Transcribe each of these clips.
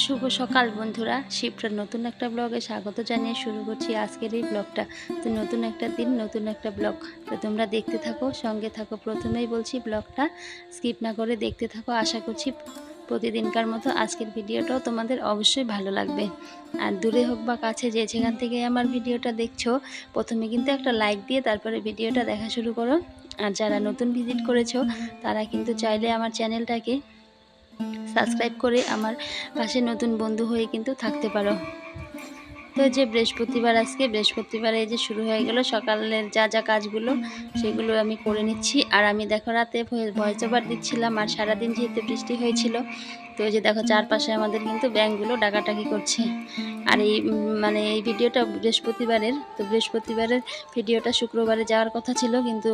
শুভ সকাল বন্ধুরা। শিবটার নতুন একটা ব্লগে স্বাগত জানিয়ে শুরু করছি আজকের এই ব্লগটা। তো নতুন একটা দিন, নতুন একটা ব্লগ। তো তোমরা দেখতে থাকো, সঙ্গে থাকো। প্রথমেই বলছি ব্লগটা স্কিপ না করে দেখতে থাকো। আশা করছি প্রতিদিনকার মতো আজকের ভিডিওটাও তোমাদের অবশ্যই ভালো লাগবে। আর দূরে হোক বা কাছে যে যেখান থেকে আমার ভিডিওটা দেখছ, প্রথমে কিন্তু একটা লাইক দিয়ে তারপরে ভিডিওটা দেখা শুরু করো। আর যারা নতুন ভিজিট করেছ, তারা কিন্তু চাইলে আমার চ্যানেলটাকে সাবস্ক্রাইব করে আমার পাশে নতুন বন্ধু হয়ে কিন্তু থাকতে পারো। তো যে বৃহস্পতিবার আজকে, বৃহস্পতিবারে যে শুরু হয়ে গেল, সকালের যা যা কাজগুলো সেগুলো আমি করে নিচ্ছি। আর আমি দেখো রাতে ভয়েস ওভার দিচ্ছিলাম, আর সারাদিন যেহেতু বৃষ্টি হয়েছিল, তো যে দেখো চারপাশে আমাদের কিন্তু ব্যাংকগুলো ডাকাটাকি করছে। আর এই মানে এই ভিডিওটা বৃহস্পতিবারের, তো বৃহস্পতিবারের ভিডিওটা শুক্রবারে যাওয়ার কথা ছিল, কিন্তু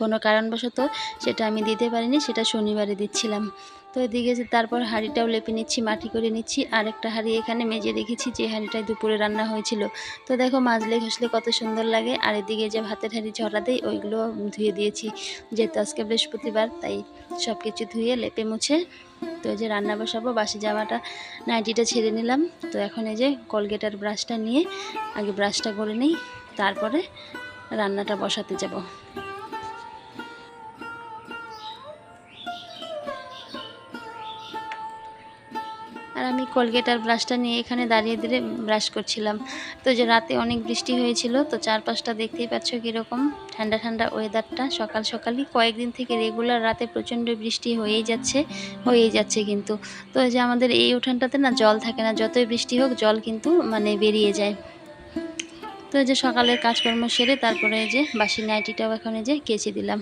কোনো কারণবশত সেটা আমি দিতে পারিনি, সেটা শনিবারে দিচ্ছিলাম। তো এদিকে তারপর হাঁড়িটাও লেপে নিচ্ছি, মাটি করে নিচ্ছি। আর একটা হাঁড়ি এখানে মেজে রেখেছি যে হাঁড়িটায় দুপুরে রান্না হয়েছিল। তো দেখো মাজলে ঘষলে কত সুন্দর লাগে। আর এদিকে যে ভাতের হাঁড়ি ঝরা দেয় ওইগুলো ধুয়ে দিয়েছি। যেহেতু আজকে বৃহস্পতিবার, তাই সব কিছু ধুয়ে, লেপে মুছে, তো যে রান্না বসাবো, বাসি জামাটা, নাইটিটা ছেড়ে নিলাম। তো এখন এই যে কলগেটার ব্রাশটা নিয়ে, আগে ব্রাশটা করে নিই, তারপরে রান্নাটা বসাতে যাব। কোলগেট আর ব্রাশটা নিয়ে এখানে দাঁড়িয়ে দিলে ব্রাশ করছিলাম। তো যে রাতে অনেক বৃষ্টি হয়েছিল, তো চারপাশটা দেখতেই পাচ্ছ কীরকম ঠান্ডা ঠান্ডা ওয়েদারটা। সকাল সকালই কয়েকদিন থেকে রেগুলার রাতে প্রচণ্ড বৃষ্টি হয়েই যাচ্ছে হয়েই যাচ্ছে কিন্তু। তো যে আমাদের এই উঠানটাতে না জল থাকে না, যতই বৃষ্টি হোক জল কিন্তু মানে বেরিয়ে যায়। তো যে সকালের কাজকর্ম সেরে তারপরে যে বাসি নাইটিটাও এখন যে কেচে দিলাম।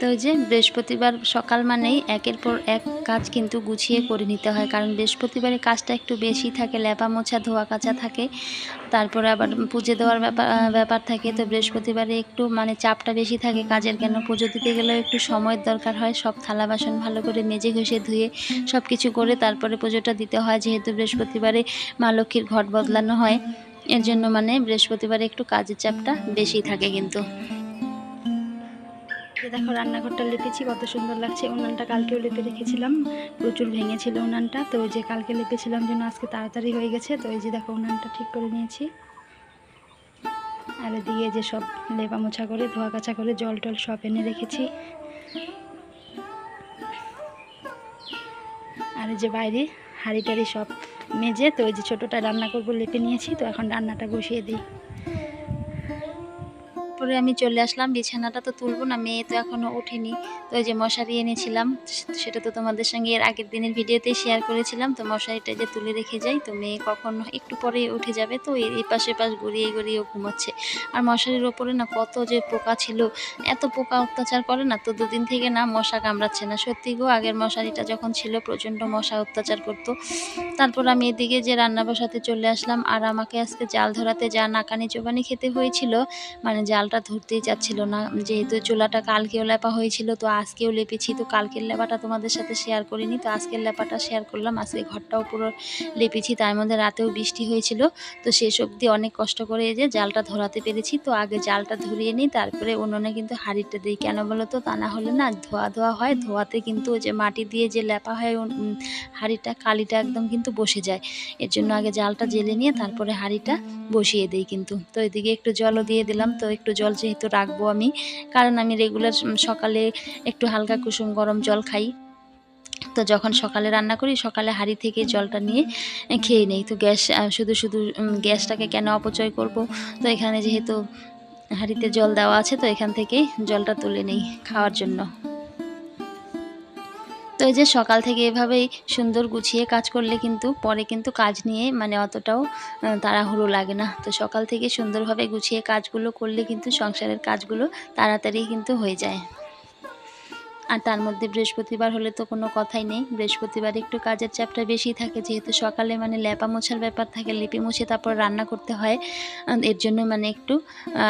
তো ওই যে বৃহস্পতিবার সকাল মানেই একের পর এক কাজ কিন্তু গুছিয়ে করে নিতে হয়। কারণ বৃহস্পতিবারে কাজটা একটু বেশি থাকে, লেপা মোছা, ধোয়া কাচা থাকে, তারপরে আবার পুজো দেওয়ার ব্যাপার ব্যাপার থাকে। তো বৃহস্পতিবারে একটু মানে চাপটা বেশি থাকে কাজের কেন? পুজো দিতে গেলেও একটু সময়ের দরকার হয়। সব থালা বাসন ভালো করে মেজে ঘষে ধুয়ে সব কিছু করে তারপরে পুজোটা দিতে হয়। যেহেতু বৃহস্পতিবারে মা লক্ষ্মীর ঘট বদলানো হয়, এর জন্য মানে বৃহস্পতিবারে একটু কাজের চাপটা বেশি থাকে কিন্তু। দেখো রান্নাঘরটা লেপেছি, কত সুন্দর লাগছে। উনানটা কালকেও লেপে রেখেছিলাম, প্রচুর ভেঙেছিল উনানটা। তো ওই যে কালকে লেপেছিলাম জন্য আজকে তাড়াতাড়ি হয়ে গেছে, তো এই যে দেখো উনানটা ঠিক করে নিয়েছি। আর এদিকে যে সব লেপা মোছা করে, ধোয়া কাচা করে জল টল সব এনে রেখেছি। আর যে বাইরে হাঁড়ি টাড়ি সব মেজে, তো ওই যে ছোটোটা রান্না করব লেপে নিয়েছি, তো এখন রান্নাটা বসিয়ে দিই। তারপরে আমি চলে আসলাম, বিছানাটা তো তুলবো না, মেয়ে তো এখনও ওঠেনি। তো ওই যে মশারি এনেছিলাম, সেটা তো তোমাদের সঙ্গে এর আগের দিনের ভিডিওতেই শেয়ার করেছিলাম। তো মশারিটা যে তুলে রেখে যাই, তো মেয়ে কখন একটু পরেই উঠে যাবে, তো এই পাশে পাশ গড়িয়ে গড়িয়ে ঘুমাচ্ছে। আর মশারির ওপরে না কত যে পোকা ছিল, এত পোকা অত্যাচার করে না, তো দুদিন থেকে না মশা কামড়াচ্ছে না। সত্যি গো, আগের মশারিটা যখন ছিল, প্রচণ্ড মশা অত্যাচার করতো। তারপর আমি এদিকে যে রান্না বসাতে চলে আসলাম, আর আমাকে আজকে জাল ধরাতে যা নাকানি চোবানি খেতে হয়েছিল মানে জালটা ধরতেই যাচ্ছিল না। যেহেতু চুলাটা কালকেও লেপা হয়েছিল, তো আজকেও লেপেছি। তো কালকের লেপাটা তোমাদের সাথে শেয়ার করিনি। তো আজকের লেপাটা শেয়ার করলাম। আজকে ঘরটাও পুরো লেপেছি। তার মধ্যে রাতেও বৃষ্টি হয়েছিল। তো শেষ অবধি অনেক কষ্ট করে যে জালটা ধরাতে পেরেছি। তো আগে জালটা ধরিয়ে নিই, তারপরে উনুনে কিন্তু হাঁড়িটা দিই। কেন বলো তো? তা না হলে না ধোয়া ধোয়া হয়। ধোয়াতে কিন্তু যে মাটি দিয়ে যে লেপা হয় হাঁড়িটা, কালিটা একদম কিন্তু বসে যায়। এর জন্য আগে জালটা জেলে নিয়ে তারপরে হাঁড়িটা বসিয়ে দিই কিন্তু। তো এদিকে একটু জলও দিয়ে দিলাম। তো একটু জল যেহেতু রাখব আমি, কারণ আমি রেগুলার সকালে একটু হালকা কুসুম গরম জল খাই। তো যখন সকালে রান্না করি, সকালে হাড়ি থেকে জলটা নিয়ে খেয়ে নেই। তো গ্যাস শুধু শুধু গ্যাসটাকে কেন অপচয় করব? তো এখানে যেহেতু হাঁড়িতে জল দেওয়া আছে, তো এখান থেকেই জলটা তুলে নেই খাওয়ার জন্য। তো এই যে সকাল থেকে এভাবেই সুন্দর গুছিয়ে কাজ করলে কিন্তু পরে কিন্তু কাজ নিয়ে মানে অতটাও তাড়াহুড়ো লাগে না। তো সকাল থেকে সুন্দরভাবে গুছিয়ে কাজগুলো করলে কিন্তু সংসারের কাজগুলো তাড়াতাড়ি কিন্তু হয়ে যায়। আর তার মধ্যে বৃহস্পতিবার হলে তো কোনো কথাই নেই। বৃহস্পতিবার একটু কাজের চাপটা বেশি থাকে, যেহেতু সকালে মানে লেপা মোছার ব্যাপার থাকে, লেপে মুছে তারপর রান্না করতে হয়। এর জন্য মানে একটু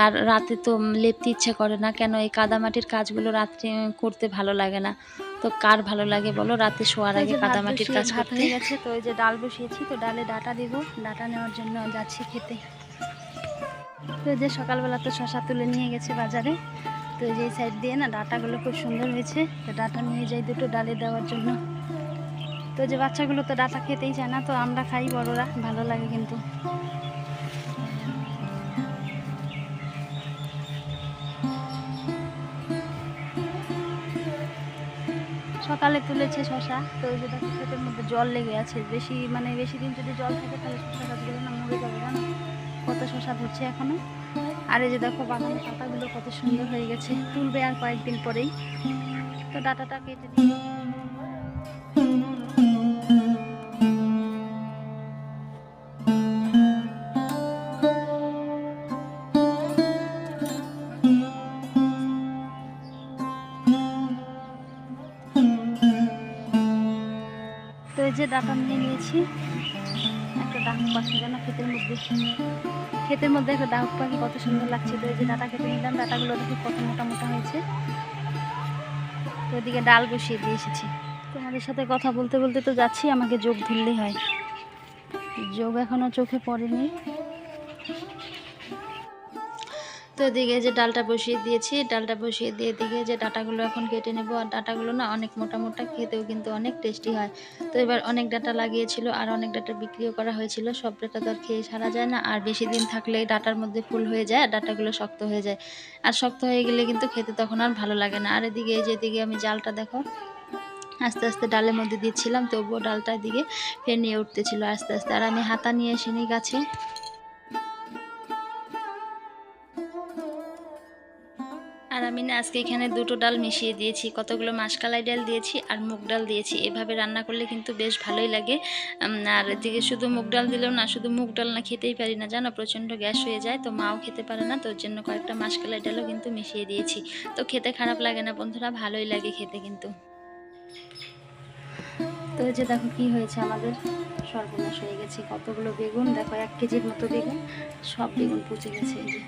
আর রাতে তো লেপতে ইচ্ছে করে না। কেন এই কাদামাটির কাজগুলো রাত্রে করতে ভালো লাগে না। তো কার ভালো লাগে বলো? রাতে শোয়ার আগে কাদামাটির কাজ করতে। হয়ে গেছে তো এই যে ডাল বসিয়েছি তো ডালে ডাটা দিব। ডাটা নেওয়ার জন্য যাচ্ছি খেতে। তো এই যে সকালবেলা তো শশা তুলে নিয়ে গেছে বাজারে। তো এই যে সাইড দিয়ে না ডাটাগুলো খুব সুন্দর হয়েছে। তো ডাটা নিয়ে যাই দুটো ডালে দেওয়ার জন্য। তো যে বাচ্চাগুলো তো ডাটা খেতেই চায় না তো আমরা খাই বড়রা ভালো লাগে কিন্তু। সকালে তুলেছে শশা, তো ওই যে দেখো ক্ষেতের মধ্যে জল লেগে আছে। বেশি মানে বেশি দিন যদি জল থাকে তাহলে শশা গাছগুলো না মরে যাবে, জানো? কত শশা ধরছে এখনও। আর এই যে দেখো বাগানের পাতাগুলো কত সুন্দর হয়ে গেছে, তুলবে আর কয়েকদিন পরেই। তো ডাটাটা কেটে দিয়ে যে ডাটা নিয়ে নিয়েছি, একটা ডাক পাখি যেন ক্ষেতের মধ্যে ক্ষেতের মধ্যে একটা ডাক পাখি কত সুন্দর লাগছে তো এই যে ডাটা খেতে নিলাম, ডাটাগুলো দেখি কত মোটা মোটা হয়েছে। তো এদিকে ডাল বসিয়ে দিয়ে এসেছি। তোমাদের সাথে কথা বলতে বলতে তো যাচ্ছি, আমাকে যোগ ধরলেই হয়। যোগ এখনও চোখে পড়েনি। তো এদিকে যে ডালটা বসিয়ে দিয়েছি, ডালটা বসিয়ে দিয়ে দিকে যে ডাটাগুলো এখন কেটে নেব। আর ডাটাগুলো না অনেক মোটা মোটা, খেতেও কিন্তু অনেক টেস্টি হয়। তো এবার অনেক ডাটা লাগিয়েছিল আর অনেক ডাটা বিক্রিও করা হয়েছিল। সব ডাটা তো আর খেয়ে সারা যায় না। আর বেশি দিন থাকলে ডাটার মধ্যে ফুল হয়ে যায়, আর ডাটাগুলো শক্ত হয়ে যায়। আর শক্ত হয়ে গেলে কিন্তু খেতে তখন আর ভালো লাগে না। আর এদিকে, এই যে এদিকে আমি জালটা দেখো, আস্তে আস্তে ডালের মধ্যে দিচ্ছিলাম, তবুও ডালটা দিকে ফের নিয়ে উঠতেছিল আস্তে আস্তে। আর আমি হাতা নিয়ে এসে নিই গাছে। আমি না আজকে এখানে দুটো ডাল মিশিয়ে দিয়েছি। কতগুলো মাসকালাই ডাল দিয়েছি আর মুগ ডাল দিয়েছি। এভাবে রান্না করলে কিন্তু বেশ ভালোই লাগে। আর এদিকে শুধু মুগ ডাল দিলেও না, শুধু মুগ ডাল না খেতেই পারি না। জানো, প্রচণ্ড গ্যাস হয়ে যায়, তো মাও খেতে পারে না তোর জন্য কয়েকটা মাসকালাই ডালও কিন্তু মিশিয়ে দিয়েছি। তো খেতে খারাপ লাগে না বন্ধুরা, ভালোই লাগে খেতে কিন্তু। তো যে দেখো কি হয়েছে আমাদের। সর্বনাশ হয়ে গেছে। কতগুলো বেগুন, দেখো এক কেজির মতো বেগুন, সব বেগুন পচে গেছে এই যে।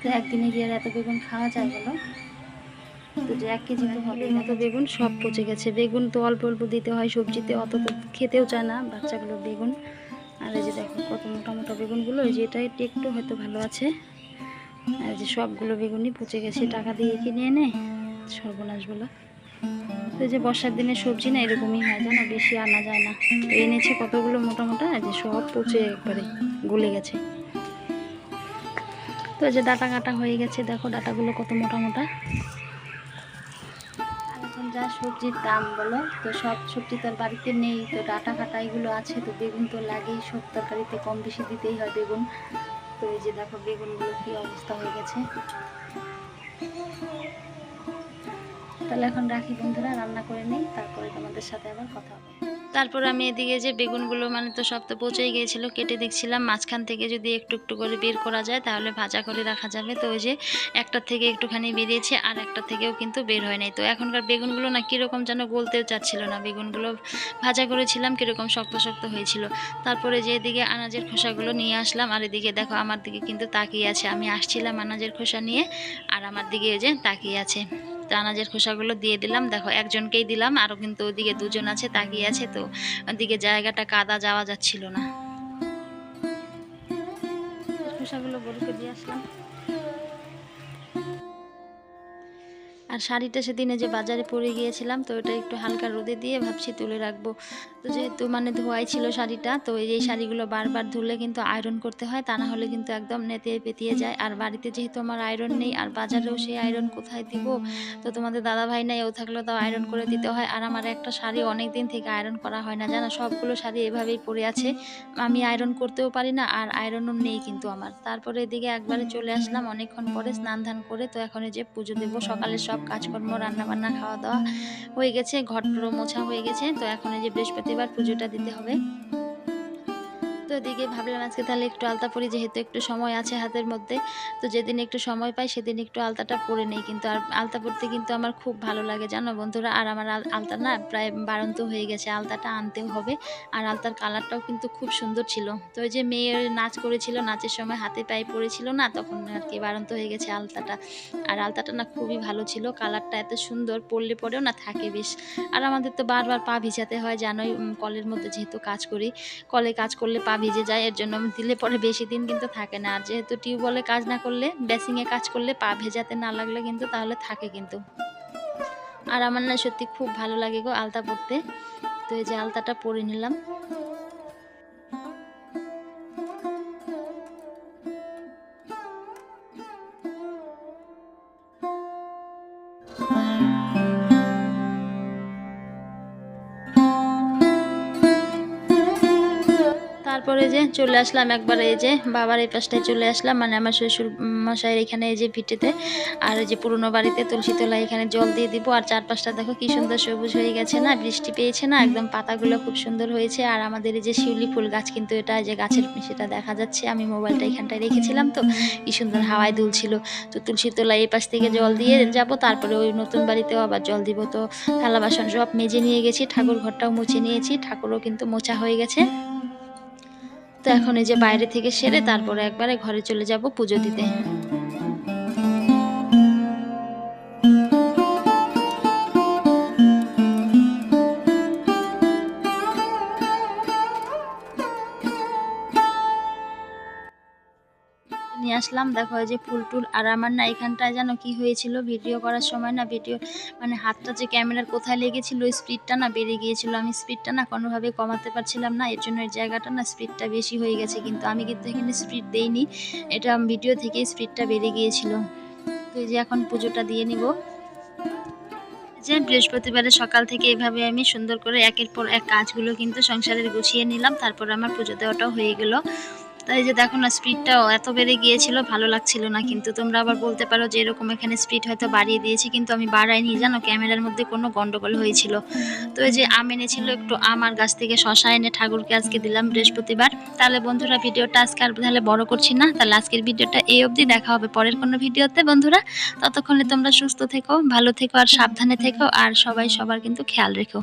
তো একদিনে গিয়ে আর এত বেগুন খাওয়া যায় বলো? তো এক কেজি তো হবে মতো বেগুন সব পচে গেছে। বেগুন তো অল্প অল্প দিতে হয় সবজিতে, অত তো খেতেও চায় না বাচ্চাগুলো বেগুন। আর এই যে দেখো কত মোটা মোটা বেগুনগুলো, এই যে এটা একটু হয়তো ভালো আছে। আর যে সবগুলো বেগুনই পচে গেছে। টাকা দিয়ে কিনে এনে সর্বনাশগুলো তো যে বর্ষার দিনে সবজি না এরকমই হয়, জানো? বেশি আনা যায় না। এনেছে কতগুলো মোটা মোটা, এই যে সব পচে একবারে গলে গেছে। তো এই যে ডাটা কাটা হয়ে গেছে, দেখো ডাটাগুলো কত মোটা মোটা। যা সবজির দাম বলো, তো সব সবজি তো বাড়িতে নেই, তো ডাটা কাটা এগুলো আছে, তো বেগুন তো লাগেই, সব তরকারিতে কম বেশি দিতেই হয় বেগুন। তো এই যে দেখো বেগুনগুলো কি অবস্থা হয়ে গেছে। তাহলে এখন রাখি বন্ধুরা, রান্না করে নিই, তারপরে তোমাদের সাথে আবার কথা হবে। তারপর আমি এদিকে যে বেগুনগুলো মানে তো সব তো পচেই গিয়েছিল, কেটে দেখছিলাম। মাঝখান থেকে যদি একটু একটু করে বের করা যায়, তাহলে ভাজা করে রাখা যাবে। তো ওই যে একটার থেকে একটুখানি বেরিয়েছে, আর একটা থেকেও কিন্তু বের হয় নাই। তো এখনকার বেগুনগুলো না কীরকম যেন গলতেও চাচ্ছিল না। বেগুনগুলো ভাজা করেছিলাম, কীরকম শক্ত শক্ত হয়েছিল। তারপরে যে এদিকে আনাজের খোসাগুলো নিয়ে আসলাম, আর এদিকে দেখো আমার দিকে কিন্তু তাকিয়ে আছে। আমি আসছিলাম আনাজের খোসা নিয়ে, আর আমার দিকে এই যে তাকিয়ে আছে। তো আনাজের খোসাগুলো দিয়ে দিলাম। দেখো, একজনকেই দিলাম আরও কিন্তু ওদিকে দুজন আছে, তাকিয়ে আছে, তো ওদিকে জায়গাটা কাদা যাওয়া যাচ্ছিল না। খোসাগুলো গরুকে দিয়ে আসলাম। আর শাড়িটা সেদিনে যে বাজারে পরে গিয়েছিলাম, তো ওটা একটু হালকা রোদে দিয়ে ভাবছি তুলে রাখব। তো যেহেতু মানে ধোয়াই ছিল শাড়িটা, তো এই শাড়িগুলো বারবার ধুলে কিন্তু আয়রন করতে হয়, তা না হলে কিন্তু একদম নেতে পেতিয়ে যায়। আর বাড়িতে যেহেতু আমার আয়রন নেই, আর বাজারেও সেই আয়রন কোথায় দিব? তো তোমাদের দাদা ভাই নাই, ও থাকলেও তাও আয়রন করে দিতে হয়। আর আমার একটা শাড়ি অনেক দিন থেকে আয়রন করা হয় না, জানো? সবগুলো শাড়ি এভাবেই পরে আছে। আমি আয়রন করতেও পারি না, আর আয়রনও নেই কিন্তু আমার। তারপরে এদিকে একবারে চলে আসলাম, অনেকক্ষণ পরে স্নান ধান করে, তো এখন এই যে পুজো দেবো সকালে সব কাজকর্ম রান্না বান্না খাওয়া দাওয়া হয়ে গেছে ঘর মোছা হয়ে গেছে। তো এখন এই যে বৃহস্পতিবার পুজোটা দিতে হবে। তো এদিকে ভাবলাম আজকে তাহলে একটু আলতা পরি, যেহেতু একটু সময় আছে হাতের মধ্যে। তো যেদিন একটু সময় পাই সেদিন একটু আলতাটা পরে নেই। কিন্তু আর আলতা পরতে কিন্তু আমার খুব ভালো লাগে, জানো বন্ধুরা? আর আমার আল- আলতা না প্রায় বাড়ন্ত হয়ে গেছে। আলতাটা আনতেও হবে। আর আলতার কালারটাও কিন্তু খুব সুন্দর ছিল। তো ওই যে মেয়ে নাচ করেছিল, নাচের সময় হাতে পায়ে পড়েছিল না, তখন আর কি বাড়ন্ত হয়ে গেছে আলতাটা। আর আলতাটা না খুবই ভালো ছিল। কালারটা এত সুন্দর, পরলে পরেও না থাকে বেশ। আর আমাদের তো বারবার পা ভিজাতে হয়, জানোই কলের মধ্যে যেহেতু কাজ করি, কলে কাজ করলে পা ভিজে যায়, এর জন্য দিলে পরে বেশি দিন কিন্তু থাকে না। আর যেহেতু টিউবওয়েলে কাজ না করলে, বেসিংয়ে কাজ করলে পা ভেজাতে না লাগলে কিন্তু তাহলে থাকে কিন্তু। আর আমার না সত্যি খুব ভালো লাগে গো আলতা পরতে। তো এই যে আলতাটা পরে নিলাম। যে চলে আসলাম একবার, এই যে বাবার এই পাশটায় চলে আসলাম মানে আমার শ্বশুর মশাইয়ের এখানে এই যে ভিটেতে আর এই যে পুরনো বাড়িতে তুলসী তলা এখানে জল দিয়ে দিব। আর চারপাশটা দেখো কি সুন্দর সবুজ হয়ে গেছে না, বৃষ্টি পেয়েছে না, একদম পাতাগুলো খুব সুন্দর হয়েছে। আর আমাদের এই যে শিউলি ফুল গাছ কিন্তু এটা যে গাছের সেটা দেখা যাচ্ছে। আমি মোবাইলটা এখানটায় রেখেছিলাম তো, কি সুন্দর হাওয়ায় দুলছিল। তো তুলসী তোলা এই পাশ থেকে জল দিয়ে যাব, তারপরে ওই নতুন বাড়িতেও আবার জল দিব। তো থালা বাসন সব মেজে নিয়ে গেছি, ঠাকুর ঘরটাও মুছে নিয়েছি, ঠাকুরও কিন্তু মোছা হয়ে গেছে। তো এখন এই যে বাইরে থেকে সেরে তারপরে একবারে ঘরে চলে যাব পুজো দিতে। নিয়ে আসলাম। দেখো যে ফুল টুল আর আমার না এখানটায় যেন কি হয়েছিল ভিডিও করার সময় না ভিডিও মানে হাতটা যে ক্যামেরার কোথায় লেগেছিল, ওই স্পিডটা না বেড়ে গিয়েছিল। আমি স্পিডটা না কোনোভাবে কমাতে পারছিলাম না, এর জন্য জায়গাটা না স্পিডটা বেশি হয়ে গেছে। কিন্তু আমি কিন্তু এখানে স্পিড দেইনি, এটা ভিডিও থেকে স্পিডটা বেড়ে গিয়েছিল। তো এই যে এখন পুজোটা দিয়ে নিব। যে বৃহস্পতিবারে সকাল থেকে এভাবে আমি সুন্দর করে একের পর এক কাজগুলো কিন্তু সংসারের গুছিয়ে নিলাম। তারপর আমার পুজো দেওয়াটাও হয়ে গেল। তাই যে দেখো না স্পিডটাও এত বেড়ে গিয়েছিল, ভালো লাগছিল না কিন্তু। তোমরা আবার বলতে পারো যে এরকম এখানে স্পিড হয়তো বাড়িয়ে দিয়েছি, কিন্তু আমি বাড়াইনি। জানো, ক্যামেরার মধ্যে কোনো গন্ডগোল হয়েছিল। তো এই যে আম এনেছিল, একটু আমার গাছ থেকে শশা এনে ঠাকুরকে আজকে দিলাম বৃহস্পতিবার। তাহলে বন্ধুরা, ভিডিওটা আজকে আর তাহলে বড় করছি না। তাহলে আজকের ভিডিওটা এই অবধি, দেখা হবে পরের কোনো ভিডিওতে, বন্ধুরা। ততক্ষণে তোমরা সুস্থ থেকো, ভালো থেকো আর সাবধানে থেকো, আর সবাই সবার কিন্তু খেয়াল রেখো।